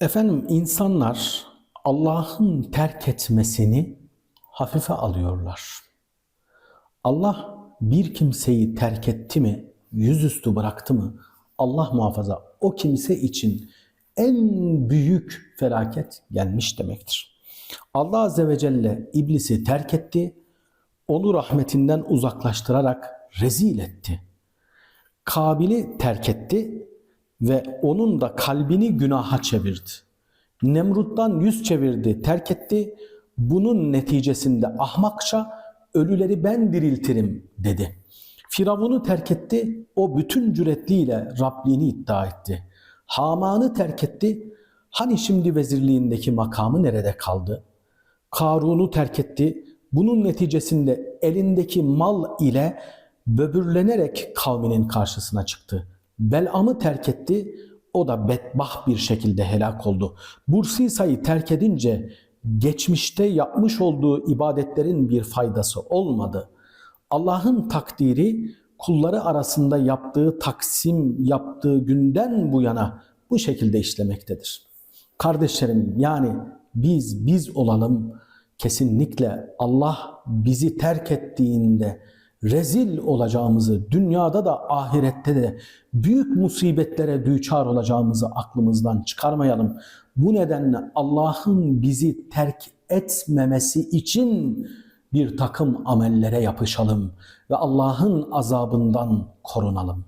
Efendim insanlar Allah'ın terk etmesini hafife alıyorlar. Allah bir kimseyi terk etti mi, yüzüstü bıraktı mı, Allah muhafaza o kimse için en büyük felaket gelmiş demektir. Allah Azze ve Celle iblisi terk etti, onu rahmetinden uzaklaştırarak rezil etti. Kabil'i terk etti ve onun da kalbini günaha çevirdi. Nemrut'tan yüz çevirdi, terk etti. Bunun neticesinde ahmakça ölüleri ben diriltirim dedi. Firavun'u terk etti, o bütün cüretliğiyle Rabliğini iddia etti. Haman'ı terk etti, hani şimdi vezirliğindeki makamı nerede kaldı? Karun'u terk etti, bunun neticesinde elindeki mal ile böbürlenerek kavminin karşısına çıktı. Belam'ı terk etti, o da bedbah bir şekilde helak oldu. Bursisa'yı terk edince geçmişte yapmış olduğu ibadetlerin bir faydası olmadı. Allah'ın takdiri kulları arasında yaptığı taksim yaptığı günden bu yana bu şekilde işlemektedir. Kardeşlerim yani biz biz olalım kesinlikle Allah bizi terk ettiğinde rezil olacağımızı, dünyada da ahirette de büyük musibetlere düçar olacağımızı aklımızdan çıkarmayalım. Bu nedenle Allah'ın bizi terk etmemesi için bir takım amellere yapışalım ve Allah'ın azabından korunalım.